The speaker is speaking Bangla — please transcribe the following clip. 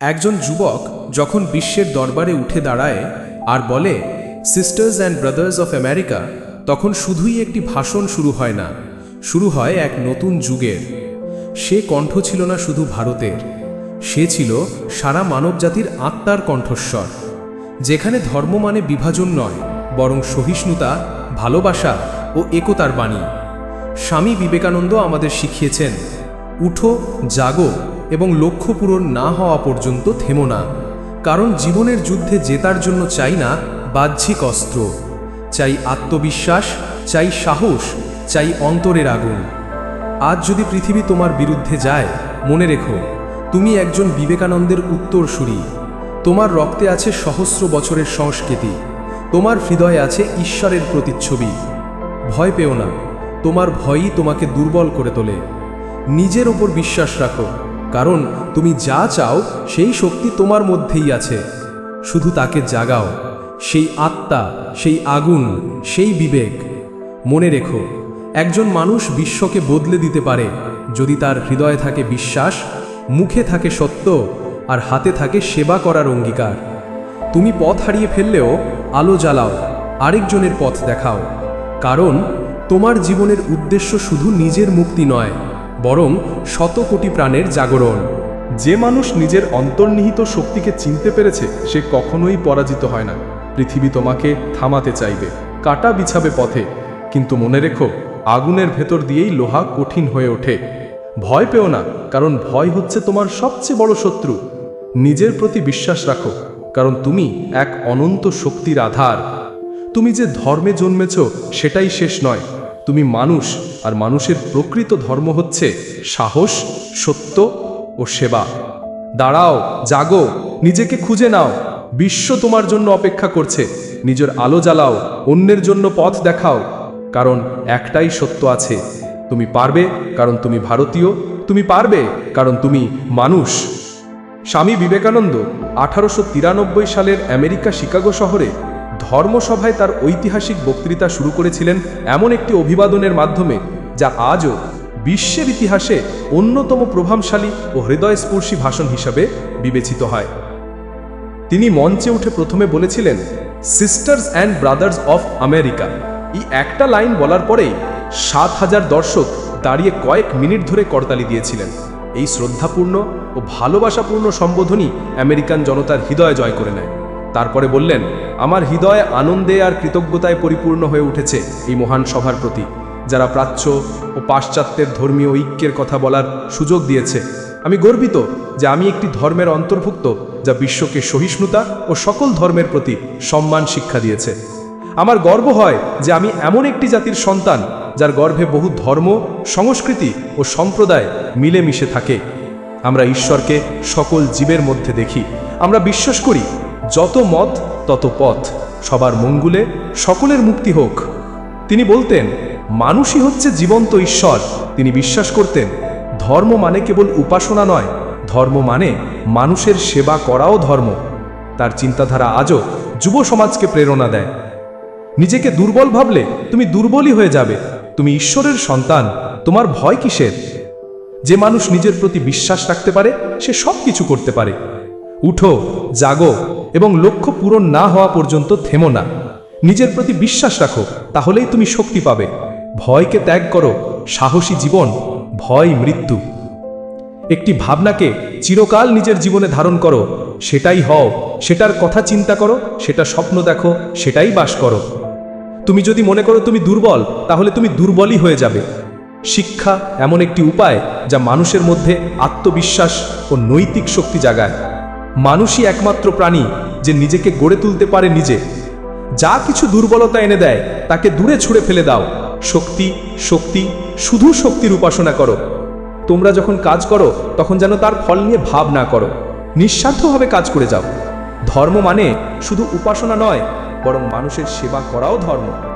একজন যুবক যখন বিশ্বের দরবারে উঠে দাঁড়ায় আর বলে sisters and brothers of America তখন শুধুই একটি ভাষণ শুরু হয় না, শুরু হয় এক নতুন যুগের। সে কণ্ঠ ছিল না শুধু ভারতের, সে ছিল সারা মানবজাতির আত্মার কণ্ঠস্বর, যেখানে ধর্ম মানে বিভাজন নয়, বরং সহিষ্ণুতা, ভালোবাসা ও একতার বাণী। স্বামী বিবেকানন্দ আমাদের শিখিয়েছেন, উঠো, জাগো এবং লক্ষ্য পূরণ না হওয়া পর্যন্ত থেমো না। কারণ জীবনের যুদ্ধে জেতার জন্য চাই না বাহ্যিক অস্ত্র। চাই আত্মবিশ্বাস, চাই সাহস, চাই অন্তরের আগুন। আজ যদি পৃথিবী তোমার বিরুদ্ধে যায়, মনে রেখো, তুমি একজন বিবেকানন্দের উত্তরসূরি। তোমার রক্তে আছে সহস্র বছরের সংস্কৃতি। তোমার হৃদয়ে আছে ঈশ্বরের প্রতিচ্ছবি। ভয় পেও না, তোমার ভয়ই তোমাকে দুর্বল করে তোলে। নিজের ওপর বিশ্বাস রাখো। কারণ তুমি যা চাও, সেই শক্তি তোমার মধ্যেই আছে। শুধু তাকে জাগাও। সেই আত্মা, সেই আগুন, সেই বিবেক। মনে রেখো, একজন মানুষ বিশ্বকে বদলে দিতে পারে যদি তার হৃদয়ে থাকে বিশ্বাস, মুখে থাকে সত্য, আর হাতে থাকে সেবা করার অঙ্গীকার। তুমি পথ হারিয়ে ফেললেও আলো জ্বালাও, আরেকজনের পথ দেখাও। কারণ তোমার জীবনের উদ্দেশ্য শুধু নিজের মুক্তি নয় বরং শত কোটি প্রাণের জাগরণ। যে মানুষ নিজের অন্তর্নিহিত শক্তিকে চিনতে পেরেছে, সে কখনোই পরাজিত হয় না। পৃথিবী তোমাকে থামাতে চাইবে, কাটা বিছাবে পথে। কিন্তু মনে রেখো, আগুনের ভেতর দিয়েই লোহা কঠিন হয়ে ওঠে। ভয় পেও না, কারণ ভয় হচ্ছে তোমার সবচেয়ে বড় শত্রু। নিজের প্রতি বিশ্বাস রাখো, কারণ তুমি এক অনন্ত শক্তির আধার। তুমি যে ধর্মে জন্মেছ, সেটাই শেষ নয়। তুমি মানুষ আর মানুষের প্রকৃত ধর্ম হচ্ছে সাহস, সত্য ও সেবা। দাঁড়াও, জাগো, নিজেকে খুঁজে নাও। বিশ্ব তোমার জন্য অপেক্ষা করছে। নিজের আলো জ্বালাও, অন্যের জন্য পথ দেখাও। কারণ একটাই সত্য আছে, তুমি পারবে কারণ তুমি ভারতীয়, তুমি পারবে কারণ তুমি মানুষ। স্বামী বিবেকানন্দ আঠারোশো তিরানব্বই সালের আমেরিকা শিকাগো শহরে ধর্মসভায় তার ঐতিহাসিক বক্তৃতা শুরু করেছিলেন এমন একটি অভিবাদনের মাধ্যমে, যা আজও বিশ্বের ইতিহাসে অন্যতম প্রভাবশালী ও হৃদয়স্পর্শী ভাষণ হিসাবে বিবেচিত হয়। তিনি মঞ্চে উঠে প্রথমে বলেছিলেন sisters and brothers of America এই একটা লাইন বলার পরেই সাত হাজার দর্শক দাঁড়িয়ে কয়েক মিনিট ধরে করতালি দিয়েছিলেন। এই শ্রদ্ধাপূর্ণ ও ভালোবাসাপূর্ণ সম্বোধনই আমেরিকান জনতার হৃদয় জয় করে নেয়। তারপরে বললেন, আমার হৃদয় আনন্দে আর কৃতজ্ঞতায় পরিপূর্ণ হয়ে উঠেছে এই মহান সভার প্রতি। যারা প্রাচ্য ও পাশ্চাত্যের ধর্মীয় ঐক্যের কথা বলার সুযোগ দিয়েছে, আমি গর্বিত যে আমি একটি ধর্মের অন্তর্ভুক্ত যা বিশ্বকে সহিষ্ণুতা ও সকল ধর্মের প্রতি সম্মান শিক্ষা দিয়েছে। আমার গর্ব হয় যে আমি এমন একটি জাতির সন্তান যার গর্ভে বহু ধর্ম, সংস্কৃতি ও সম্প্রদায় মিলেমিশে থাকে। আমরা ঈশ্বরকে সকল জীবের মধ্যে দেখি। আমরা বিশ্বাস করি যত মত, তত পথ। সবার মঙ্গলে সকলের মুক্তি হোক। তিনি বলতেন, মানুষই হচ্ছে জীবন্ত ঈশ্বর। তিনি বিশ্বাস করতেন, ধর্ম মানে কেবল উপাসনা নয়, ধর্ম মানে মানুষের সেবা করাও ধর্ম। তার চিন্তাধারা আজও যুব সমাজকে প্রেরণা দেয়। নিজেকে দুর্বল ভাবলে তুমি দুর্বলই হয়ে যাবে। তুমি ঈশ্বরের সন্তান, তোমার ভয় কিসের? যে মানুষ নিজের প্রতি বিশ্বাস রাখতে পারে, সে সব কিছু করতে পারে। উঠো, জাগো এবং লক্ষ্য পূরণ না হওয়া পর্যন্ত থেমো না। নিজের প্রতি বিশ্বাস রাখো, তাহলেই তুমি শক্তি পাবে। ভয়কে ত্যাগ করো, সাহসী জীবন, ভয় মৃত্যু। একটি ভাবনাকে চিরকাল নিজের জীবনে ধারণ করো, সেটাই হও, সেটার কথা চিন্তা করো, সেটা স্বপ্ন দেখো, সেটাই বাস করো। তুমি যদি মনে করো তুমি দুর্বল, তাহলে তুমি দুর্বলই হয়ে যাবে। শিক্ষা এমন একটি উপায় যা মানুষের মধ্যে আত্মবিশ্বাস ও নৈতিক শক্তি জাগায়। মানুষই একমাত্র প্রাণী যে নিজেকে গড়ে তুলতে পারে নিজে। যা কিছু দুর্বলতা এনে দেয়, তাকে দূরে ছুঁড়ে ফেলে দাও। শক্তি শক্তি, শুধু শক্তির উপাসনা করো। তোমরা যখন কাজ করো, তখন যেন তার ফল নিয়ে ভাব না করো। নিঃস্বার্থভাবে কাজ করে যাও। ধর্ম মানে শুধু উপাসনা নয়, বরং মানুষের সেবা করাও ধর্ম।